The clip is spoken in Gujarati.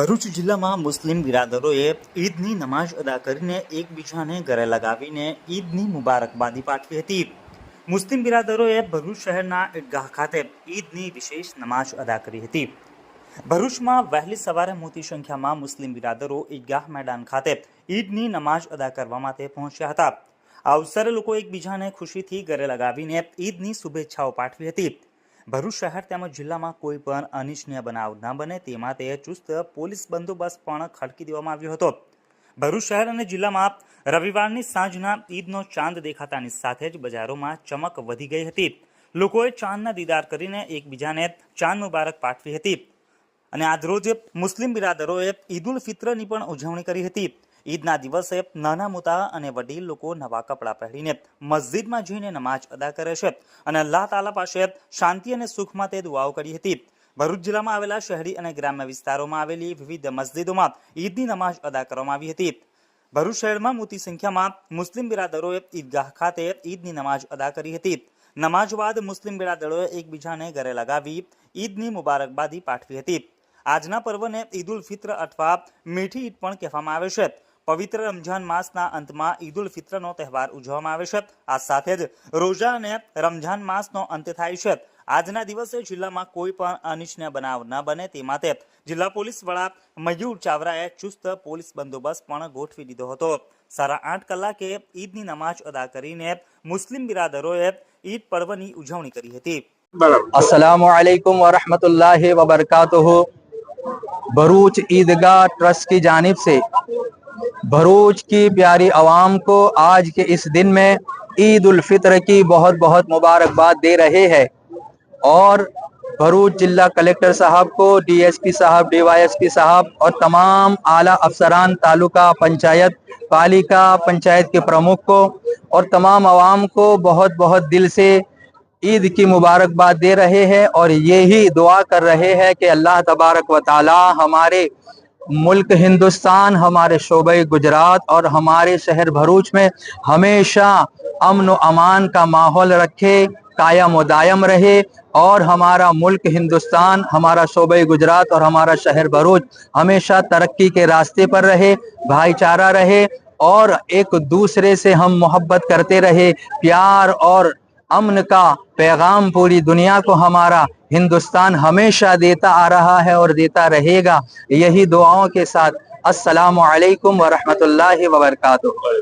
ભરૂચ જિલ્લામાં મુસ્લિમ બિરાદરોએ ઈદની નમાઝ અદા કરીને એકબીજાને ગળે લગાવીને ઈદની મુબારકબાદી પાઠવી હતી. મુસ્લિમ બિરાદરોએ ભરૂચ શહેરના ઈદગાહ ખાતે ઈદની વિશેષ નમાઝ અદા કરી હતી. ભરૂચમાં વહેલી સવારે મોટી સંખ્યામાં મુસ્લિમ બિરાદરો ઈદગાહ મેદાન ખાતે ઈદની નમાઝ અદા કરવા માટે પહોંચ્યા હતા. આ અવસરે લોકો એકબીજાને ખુશીથી ગળે લગાવીને ઈદની શુભેચ્છાઓ પાઠવી હતી. ભરૂચ શહેર તેમજ જિલ્લામાં કોઈ પણ અનિચ્છનીય બનાવ ન બને તે માટે ચુસ્ત પોલીસ બંદોબસ્ત પણ ખડકી દેવામાં આવ્યો હતો. ભરૂચ શહેર અને જિલ્લામાં રવિવારની સાંજના ઈદનો ચાંદ દેખાતાની સાથે જ બજારોમાં ચમક વધી ગઈ હતી. લોકોએ ચાંદના દીદાર કરીને એકબીજાને ચાંદ મુબારક પાઠવી હતી. અને આજરોજ મુસ્લિમ બિરાદરોએ ઈદ ઉલ ફિત્રની પણ ઉજવણી કરી હતી. ઈદના દિવસે નાના, મોટા અને વડીલ લોકો નવા કપડાં પહેરીને મસ્જિદમાં જઈને નમાઝ અદા કરે છે અને અલ્લાહ તાલા પાસે શાંતિ અને સુખ માટે દુઆઓ કરી હતી. ભરૂચ જિલ્લામાં આવેલા શહેરી અને ગ્રામ્ય વિસ્તારોમાં આવેલી વિવિધ મસ્જિદોમાં ઈદની નમાઝ અદા કરવામાં આવી હતી. ભરૂચ શહેરમાં મોટી સંખ્યામાં મુસ્લિમ બિરાદરોએ ઈદગાહ ખાતે ઈદની નમાઝ અદા કરી હતી. નમાઝ બાદ મુસ્લિમ બિરાદરોએ એકબીજાને ઘરે લગાવી ઈદની મુબારકબાદી પાઠવી હતી. આજના પર્વને ઈદ ઉલ ફિત્ર અથવા મીઠી ઈદ પણ કહેવામાં આવે છે. પવિત્ર રમઝાન માસના અંતમાં ઈદ ઉલ ફિત્રનો તહેવાર ઉજવવામાં આવે છે. આ સાથે જ રોજા અને રમઝાન માસનો અંત થાય છે. આજના દિવસે જિલ્લામાં કોઈ પણ અનિચ્છનીય બનાવ ન બને તે માટે જિલ્લા પોલીસ વડા મયુર ચાવરાએ ચુસ્ત પોલીસ બંદોબસ્ત પણ ગોઠવી દીધો હતો. સારા આઠ કલાકે ઈદની નમાઝ અદા કરીને મુસ્લિમ બિરાદરોએ ઈદ પર્વની ઉજવણી કરી હતી. અસલામ આલૈકુમ વરહમતુલ્લાહ વબરકાતુહ. भरूच ईदगाह ट्रस्ट की जानिब से। भरूच की प्यारी आवाम को आज के इस दिन में ईद उल फित्र की बहुत बहुत मुबारकबाद दे रहे हैं। और भरूच जिला कलेक्टर साहब को, डीएसपी साहब, डीवाईएसपी साहब और तमाम आला अफसरान तालुका पंचायत, पालिका पंचायत के प्रमुख को और तमाम आवाम को बहुत बहुत दिल से ईद की मुबारकबाद दे रहे हैं और यही दुआ कर रहे हैं कि अल्लाह तबारक व ताला हमारे मुल्क हिंदुस्तान, हमारे शोबे गुजरात और हमारे शहर भरूच में हमेशा अमन व अमान का माहौल रखे, कायम दायम रहे और हमारा मुल्क हिंदुस्तान, हमारा शोबे गुजरात और हमारा शहर भरूच हमेशा तरक्की के रास्ते पर रहे, भाईचारा रहे और एक दूसरे से हम मोहब्बत करते रहे, प्यार और अमन का पैगाम पूरी दुनिया को हमारा हिंदुस्तान हमेशा देता आ रहा है और देता रहेगा। यही दुआओं के साथ असलकम वरहमत व रहमतुल्लाहि व बरकातुहू